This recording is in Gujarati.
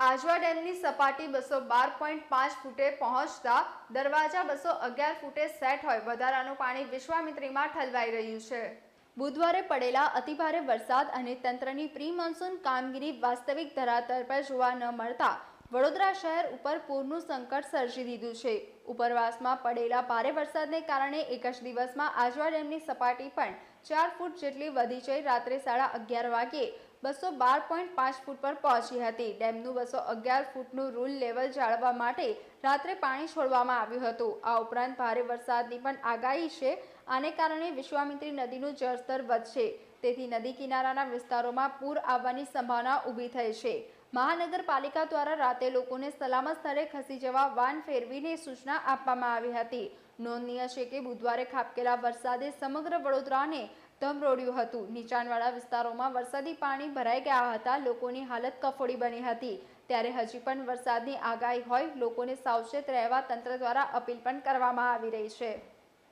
આજવા ડેમની સપાટી બસો બાર પોઈન્ટ પાંચ ફૂટે પહોંચતા દરવાજા બસો અગિયાર ફૂટે સેટ હોય. વધારાનું પાણી વિશ્વામિત્રીમાં ઠલવાઈ રહ્યું છે. બુધવારે પડેલા અતિભારે વરસાદ અને તંત્રની પ્રી મોન્સૂન કામગીરી વાસ્તવિક ધરાતર પર જોવા ન મળતા વડોદરા શહેર ઉપર પૂરનું સંકટ સર્જી દીધું છે. ઉપરવાસમાં પડેલા ભારે વરસાદને કારણે એક જ દિવસમાં આજવા ડેમની સપાટી પણ ચાર ફૂટ જેટલી વધી જઈ રાત્રે સાડા અગિયાર વાગ્યે બસો બાર પોઈન્ટ પાંચ ફૂટ પર પહોંચી હતી. ડેમનું બસો અગિયાર ફૂટનું રૂલ લેવલ જાળવવા માટે રાત્રે પાણી છોડવામાં આવ્યું હતું. આ ઉપરાંત ભારે વરસાદની પણ આગાહી છે. આને કારણે વિશ્વામિત્રી નદીનું જળસ્તર વધશે. તેથી નદી કિનારાના વિસ્તારોમાં પૂર આવવાની સંભાવના ઊભી થઈ છે. મહાનગરપાલિકા દ્વારા રાતે લોકોને સલામત સ્થળે ખસી જવા વાન ફેરવીને સૂચના આપવામાં આવી હતી. નોંધનીય છે કે બુધવારે ખાબકેલા વરસાદે સમગ્ર વડોદરાને ધમરોડ્યું હતું. નીચાણવાળા વિસ્તારોમાં વરસાદી પાણી ભરાઈ ગયા હતા. લોકોની હાલત કફોડી બની હતી. ત્યારે હજી પણ વરસાદની આગાહી હોય લોકોને સાવચેત રહેવા તંત્ર દ્વારા અપીલ પણ કરવામાં આવી રહી છે.